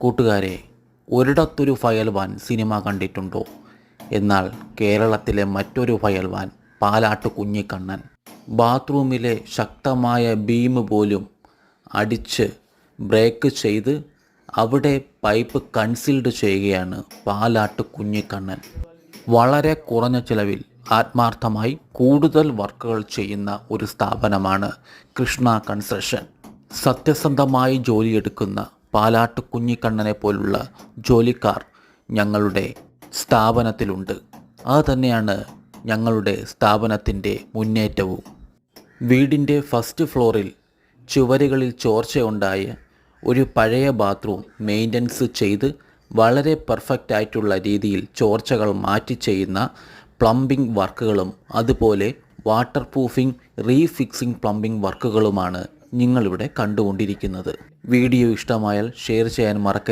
കൂട്ടുകാരെ ഒരിടത്തൊരു ഫയൽവാൻ സിനിമ കണ്ടിട്ടുണ്ടോ? എന്നാൽ കേരളത്തിലെ മറ്റൊരു ഫയൽവാൻ പാലാട്ട് കുഞ്ഞിക്കണ്ണൻ. ബാത്റൂമിലെ ശക്തമായ ബീം പോലും അടിച്ച് ബ്രേക്ക് ചെയ്ത് അവിടെ പൈപ്പ് കൺസീൽഡ് ചെയ്യുകയാണ് പാലാട്ട് കുഞ്ഞിക്കണ്ണൻ. വളരെ കുറഞ്ഞ ചിലവിൽ ആത്മാർത്ഥമായി കൂടുതൽ വർക്കുകൾ ചെയ്യുന്ന ഒരു സ്ഥാപനമാണ് കൃഷ്ണ കൺസ്ട്രക്ഷൻ. സത്യസന്ധമായി ജോലിയെടുക്കുന്ന പാലാട്ട് കുഞ്ഞിക്കണ്ണനെ പോലുള്ള ജോലിക്കാർ ഞങ്ങളുടെ സ്ഥാപനത്തിലുണ്ട്. അത് തന്നെയാണ് ഞങ്ങളുടെ സ്ഥാപനത്തിന്റെ മുന്നേറ്റവും. വീടിന്റെ ഫസ്റ്റ് ഫ്ലോറിൽ ചുവരുകളിൽ ചോർച്ചയുണ്ടായ ഒരു പഴയ ബാത്റൂം മെയിന്റനൻസ് ചെയ്ത് വളരെ പെർഫെക്റ്റ് ആയിട്ടുള്ള രീതിയിൽ ചോർച്ചകൾ മാറ്റി ചെയ്യുന്ന പ്ലംബിംഗ് വർക്കുകളും അതുപോലെ വാട്ടർ പ്രൂഫിംഗ് റീഫിക്സിംഗ് പ്ലംബിംഗ് വർക്കുകളുമാണ് നിങ്ങളിവിടെ കണ്ടുകൊണ്ടിരിക്കുന്നത്. വീഡിയോ ഇഷ്ടമായാൽ ഷെയർ ചെയ്യാൻ മറക്കരുത്.